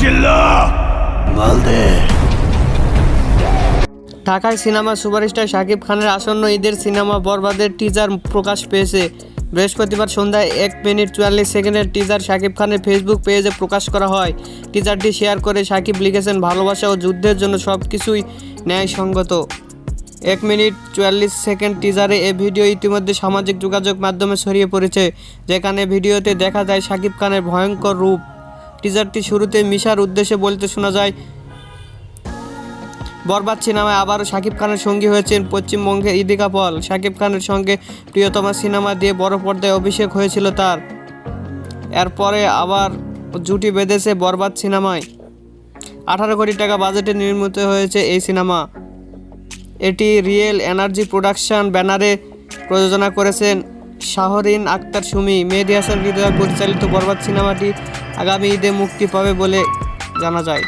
চিল্লা মালদে। ঢাকায় cinema superstar Shakib খানের আসন্ন ঈদের সিনেমা বরবাদের টিজার প্রকাশ পেয়েছে। বৃহস্পতিবার সন্ধ্যায় এক মিনিট চুয়াল্লিশ সেকেন্ডের টিজার শাকিব খানের ফেসবুক পেজে প্রকাশ করা হয়। টিজারটি শেয়ার করে শাকিব লিখেছেন ভালোবাসা ও যুদ্ধের জন্য সব কিছুই ন্যায়সঙ্গত। এক মিনিট চুয়াল্লিশ সেকেন্ড টিজারে এ ভিডিও ইতিমধ্যে সামাজিক যোগাযোগ মাধ্যমে ছড়িয়ে পড়েছে যেখানে ভিডিওতে দেখা যায় শাকিব খানের ভয়ঙ্কর রূপ। টিজারটি শুরুতে মিশার উদ্দেশ্যে বলতে শোনা যায়, বরবাদ সিনেমায় আবারও শাকিব খানের সঙ্গী হয়েছেন পশ্চিমবঙ্গের ইদিকা পল। শাকিব খানের সঙ্গে প্রিয়তমা সিনেমা দিয়ে বড় পর্দায় অভিষেক হয়েছিল তার। এরপরে আবার জুটি বেঁধেছে বরবাদ সিনেমায়। আঠারো কোটি টাকা বাজেটে নির্মিত হয়েছে এই সিনেমা। এটি রিয়েল এনার্জি প্রোডাকশন ব্যানারে প্রযোজনা করেছেন শাহরিন আক্তার সুমি, মেহেদি হাসান হৃদয় পরিচালিত বরবাদ সিনেমাটি আগামী ঈদে মুক্তি পাবে বলে জানা যায়।